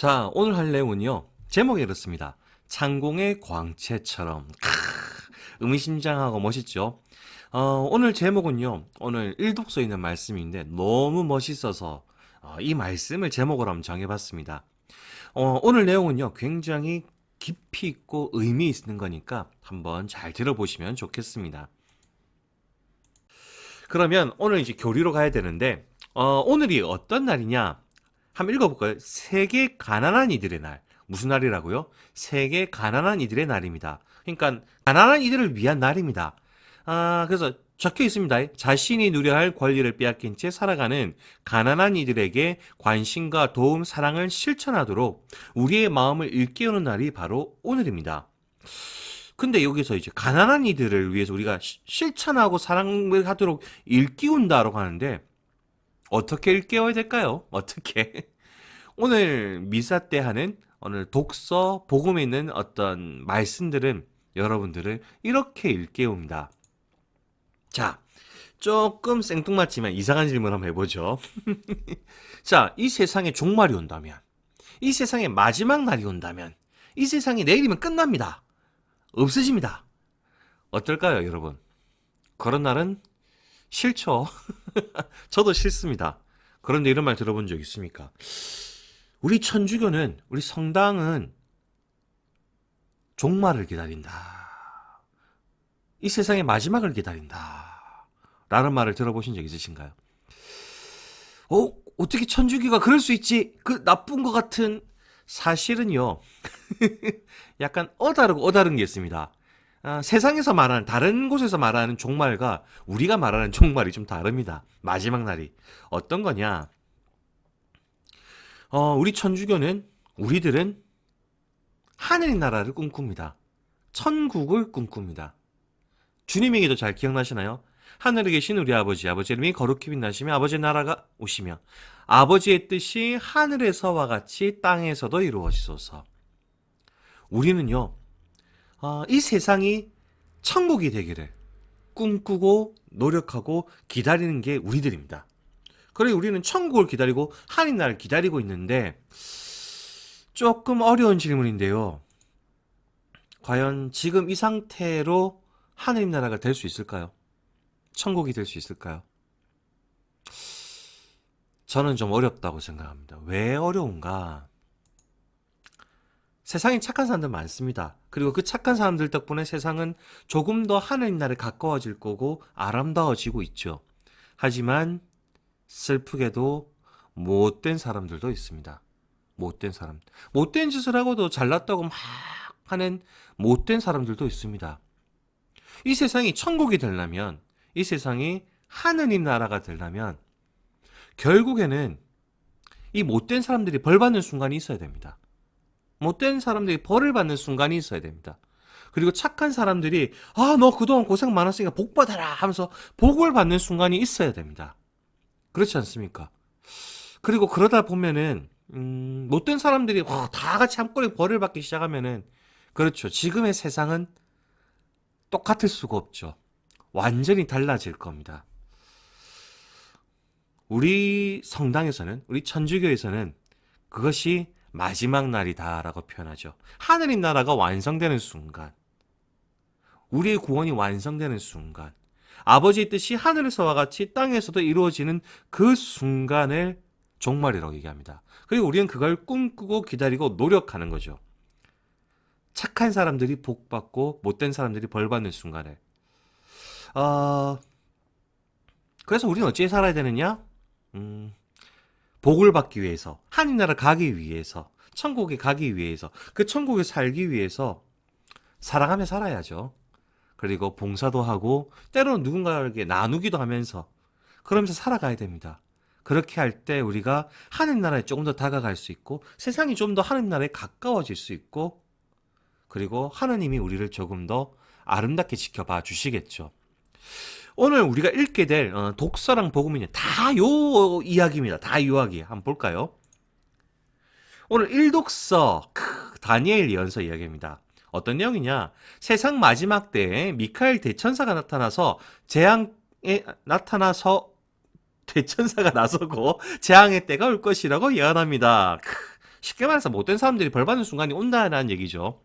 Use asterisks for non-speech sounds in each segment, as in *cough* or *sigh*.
자, 오늘 할 내용은요. 제목이 이렇습니다. 창공의 광채처럼. 크, 의미심장하고 멋있죠? 어, 오늘 제목은요. 오늘 일독서에 있는 말씀인데 너무 멋있어서 어, 이 말씀을 제목으로 한번 정해봤습니다. 어, 오늘 내용은요. 굉장히 깊이 있고 의미 있는 거니까 한번 잘 들어보시면 좋겠습니다. 그러면 오늘 이제 교리로 가야 되는데 어, 오늘이 어떤 날이냐? 한번 읽어볼까요? 세계 가난한 이들의 날. 무슨 날이라고요? 세계 가난한 이들의 날입니다. 그러니까 가난한 이들을 위한 날입니다. 아, 그래서 적혀 있습니다. 자신이 누려야 할 권리를 빼앗긴 채 살아가는 가난한 이들에게 관심과 도움, 사랑을 실천하도록 우리의 마음을 일깨우는 날이 바로 오늘입니다. 근데 여기서 이제 가난한 이들을 위해서 우리가 시- 실천하고 사랑을 하도록 일깨운다라고 하는데 어떻게 일깨워야 될까요? *laughs* 어떻게? 오늘 미사 때 하는 오늘 독서 복음에 있는 어떤 말씀들은 여러분들을 이렇게 일깨웁니다. 자, 조금 생뚱맞지만 이상한 질문 한번 해보죠. *laughs* 자, 이 세상에 종말이 온다면, 이 세상에 마지막 날이 온다면, 이 세상이 내일이면 끝납니다. 없어집니다. 어떨까요, 여러분? 그런 날은 싫죠. *laughs* *laughs* 저도 싫습니다. 그런데 이런 말 들어본 적 있습니까? 우리 천주교는, 우리 성당은 종말을 기다린다. 이 세상의 마지막을 기다린다. 라는 말을 들어보신 적 있으신가요? 어, 어떻게 천주교가 그럴 수 있지? 그 나쁜 것 같은 사실은요. *laughs* 약간 어다르고 어다른 게 있습니다. 아, 세상에서 말하는 다른 곳에서 말하는 종말과 우리가 말하는 *laughs* 종말이 좀 다릅니다. 마지막 날이 어떤 거냐? 어, 우리 천주교는 우리들은 하늘의 나라를 꿈꿉니다. 천국을 꿈꿉니다. 주님 얘기도 잘 기억나시나요? 하늘에 계신 우리 아버지, 아버지 이름이 거룩히 빛나시며 아버지의 나라가 오시며 아버지의 뜻이 하늘에서와 같이 땅에서도 이루어지소서. 우리는요, 어, 이 세상이 천국이 되기를 꿈꾸고 노력하고 기다리는 게 우리들입니다. 그래 우리는 천국을 기다리고 하나님 나라를 기다리고 있는데 조금 어려운 질문인데요. 과연 지금 이 상태로 하나님 나라가 될 수 있을까요? 천국이 될 수 있을까요? 저는 좀 어렵다고 생각합니다. 왜 어려운가? 세상에 착한 사람들 많습니다. 그리고 그 착한 사람들 덕분에 세상은 조금 더 하나님 나라에 가까워질 거고 아름다워지고 있죠. 하지만 슬프게도 못된 사람들도 있습니다. 못된 사람. 못된 짓을 하고도 잘났다고 막 하는 못된 사람들도 있습니다. 이 세상이 천국이 되려면, 이 세상이 하느님 나라가 되려면, 결국에는 이 못된 사람들이 벌 받는 순간이 있어야 됩니다. 못된 사람들이 벌을 받는 순간이 있어야 됩니다. 그리고 착한 사람들이, 아, 너 그동안 고생 많았으니까 복 받아라 하면서 복을 받는 순간이 있어야 됩니다. 그렇지 않습니까? 그리고 그러다 보면은, 음, 못된 사람들이 와, 다 같이 한꺼번에 벌을 받기 시작하면은, 그렇죠. 지금의 세상은 똑같을 수가 없죠. 완전히 달라질 겁니다. 우리 성당에서는, 우리 천주교에서는 그것이 마지막 날이다라고 표현하죠. 하늘의 나라가 완성되는 순간, 우리의 구원이 완성되는 순간, 아버지의 뜻이 하늘에서와 같이 땅에서도 이루어지는 그 순간을 종말이라고 얘기합니다. 그리고 우리는 그걸 꿈꾸고 기다리고 노력하는 거죠. 착한 사람들이 복 받고 못된 사람들이 벌 받는 순간에. 어, 그래서 우리는 어찌 살아야 되느냐? 음, 복을 받기 위해서, 하늘나라 가기 위해서, 천국에 가기 위해서, 그 천국에 살기 위해서 사랑하며 살아야죠. 그리고 봉사도 하고, 때로는 누군가에게 나누기도 하면서, 그러면서 살아가야 됩니다. 그렇게 할 때 우리가 하늘 나라에 조금 더 다가갈 수 있고, 세상이 좀 더 하늘 나라에 가까워질 수 있고, 그리고 하느님이 우리를 조금 더 아름답게 지켜봐 주시겠죠. 오늘 우리가 읽게 될 어, 독서랑 복음은요 다요 이야기입니다. 다 이야기 한번 볼까요? 오늘 일독서 크, 다니엘 예언서 이야기입니다. 어떤 내용이냐? 세상 마지막 때에 미카엘 대천사가 나타나서 재앙에 나타나서 대천사가 나서고 재앙의 때가 올 것이라고 예언합니다. 크, 쉽게 말해서 못된 사람들이 벌 받는 순간이 온다라는 얘기죠.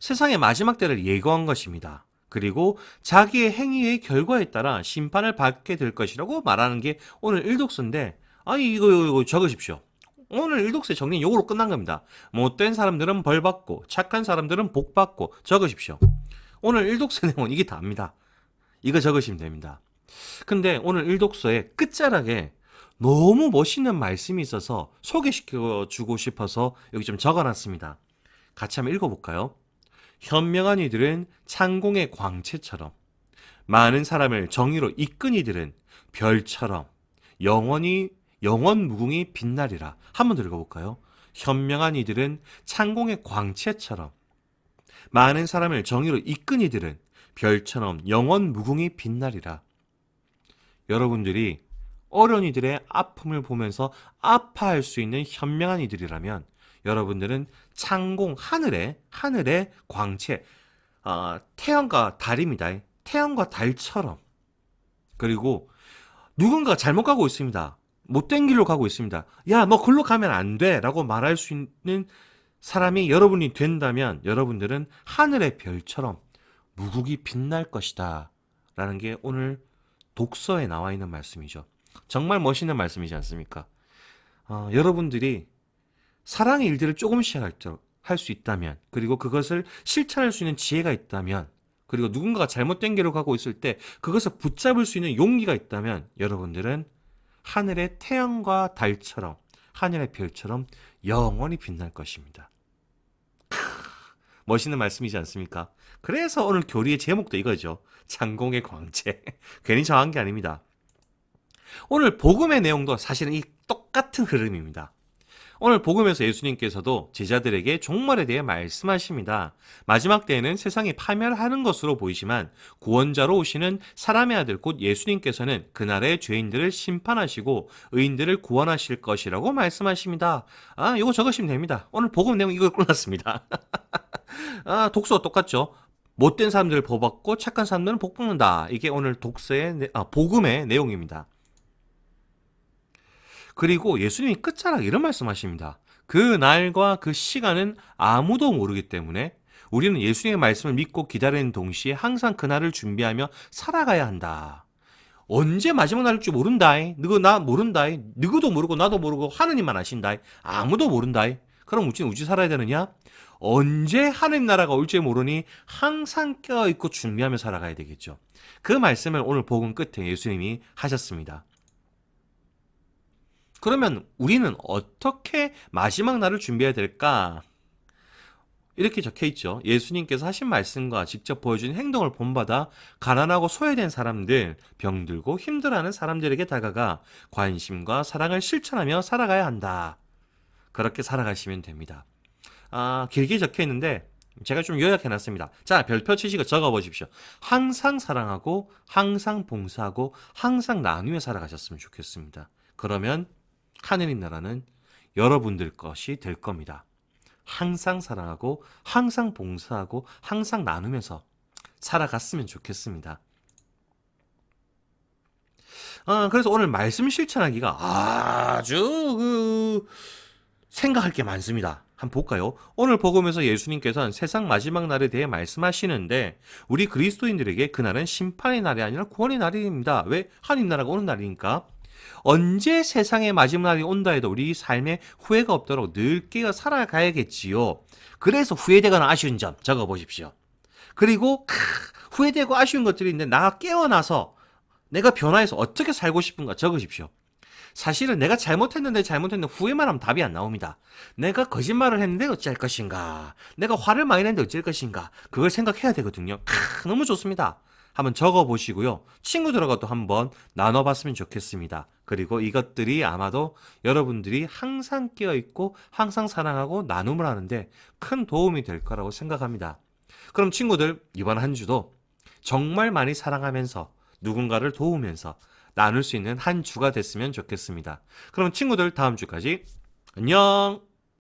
세상의 마지막 때를 예고한 것입니다. 그리고 자기의 행위의 결과에 따라 심판을 받게 될 것이라고 말하는 게 오늘 일독서인데, 아니, 이거, 이거, 이거 적으십시오. 오늘 일독서의 정리는 요거로 끝난 겁니다. 못된 사람들은 벌 받고, 착한 사람들은 복 받고, 적으십시오. 오늘 일독서 *laughs* 내용은 이게 답니다. 이거 적으시면 됩니다. 근데 오늘 일독서의 끝자락에 너무 멋있는 말씀이 있어서 소개시켜 주고 싶어서 여기 좀 적어놨습니다. 같이 한번 읽어볼까요? 현명한 이들은 창공의 광채처럼, 많은 사람을 정의로 이끈 이들은 별처럼 영원히 영원 무궁히 빛나리라. 한번더 읽어볼까요? 현명한 이들은 창공의 광채처럼, 많은 사람을 정의로 이끈 이들은 별처럼 영원 무궁히 빛나리라. 여러분들이 어려운 이들의 아픔을 보면서 아파할 수 있는 현명한 이들이라면 여러분들은 창공 하늘의 하늘의 광채 아, 태양과 달입니다. 태양과 달처럼 그리고 누군가 잘못 가고 있습니다. 못된 길로 가고 있습니다. 야, 너 글로 가면 안 돼. 라고 말할 수 있는 사람이 여러분이 된다면 여러분들은 하늘의 별처럼 무국이 빛날 것이다. 라는 게 오늘 독서에 나와 있는 말씀이죠. 정말 멋있는 말씀이지 않습니까? 어, 여러분들이 사랑의 일들을 조금씩 할 수 있다면, 그리고 그것을 실천할 수 있는 지혜가 있다면, 그리고 누군가가 잘못된 길로 가고 있을 때 그것을 붙잡을 수 있는 용기가 있다면, 여러분들은 하늘의 태양과 달처럼, 하늘의 별처럼 영원히 빛날 것입니다. 크, 멋있는 말씀이지 않습니까? 그래서 오늘 교리의 제목도 이거죠. 장공의 광채. *laughs* 괜히 정한 게 아닙니다. 오늘 복음의 내용도 사실은 이 똑같은 흐름입니다. 오늘 복음에서 예수님께서도 제자들에게 종말에 대해 말씀하십니다. 마지막 때에는 세상이 파멸하는 것으로 보이지만 구원자로 오시는 사람의 아들 곧 예수님께서는 그날의 죄인들을 심판하시고 의인들을 구원하실 것이라고 말씀하십니다. 아, 이거 적으시면 됩니다. 오늘 복음 내용 이걸 끝났습니다. *laughs* 아, 독서 똑같죠? 못된 사람들을 보받고 착한 사람들은 복 받는다. 이게 오늘 독서의 아, 복음의 내용입니다. 그리고 예수님이 끝자락 이런 말씀하십니다. 그 날과 그 시간은 아무도 모르기 때문에 우리는 예수님의 말씀을 믿고 기다리는 동시에 항상 그날을 준비하며 살아가야 한다. 언제 마지막 날일지 모른다. 누구 나 모른다. 누구도 모르고 나도 모르고 하느님만 아신다. 아무도 모른다. 그럼 우리는 우지 살아야 되느냐? 언제 하느님 나라가 올지 모르니 항상 껴있고 준비하며 살아가야 되겠죠. 그 말씀을 오늘 복음 끝에 예수님이 하셨습니다. 그러면 우리는 어떻게 마지막 날을 준비해야 될까? 이렇게 적혀 있죠. 예수님께서 하신 말씀과 직접 보여준 행동을 본받아 가난하고 소외된 사람들, 병들고 힘들어하는 사람들에게 다가가 관심과 사랑을 실천하며 살아가야 한다. 그렇게 살아가시면 됩니다. 아, 길게 적혀 있는데 제가 좀 요약해 놨습니다. 자, 별표 치시고 적어 보십시오. 항상 사랑하고 항상 봉사하고 항상 나누며 살아가셨으면 좋겠습니다. 그러면 하느님 나라는 여러분들 것이 될 겁니다. 항상 사랑하고 항상 봉사하고 항상 나누면서 살아갔으면 좋겠습니다. 아, 그래서 오늘 말씀 실천하기가 아주 그 생각할 게 많습니다. 한번 볼까요? 오늘 복음에서 예수님께서는 세상 마지막 날에 대해 말씀하시는데 우리 그리스도인들에게 그날은 심판의 날이 아니라 구원의 날입니다. 왜? 하나님 나라가 오는 날이니까. 언제 세상의 마지막 날이 온다 해도 우리 삶에 후회가 없도록 늘 깨어 살아가야겠지요. 그래서 후회되거나 아쉬운 점 적어 보십시오. 그리고 크, 후회되고 아쉬운 것들이 있는데 나 깨어나서 내가 변화해서 어떻게 살고 싶은가 적으십시오. 사실은 내가 잘못했는데 잘못했는데 후회만 하면 답이 안 나옵니다. 내가 거짓말을 했는데 어찌할 것인가? 내가 화를 많이 냈는데 어찌할 것인가? 그걸 생각해야 되거든요. 크, 너무 좋습니다. 한번 적어 보시고요. 친구들하고도 한번 나눠 봤으면 좋겠습니다. 그리고 이것들이 아마도 여러분들이 항상 끼어 있고 항상 사랑하고 나눔을 하는데 큰 도움이 될 거라고 생각합니다. 그럼 친구들 이번 한 주도 정말 많이 사랑하면서 누군가를 도우면서 나눌 수 있는 한 주가 됐으면 좋겠습니다. 그럼 친구들 다음 주까지 안녕!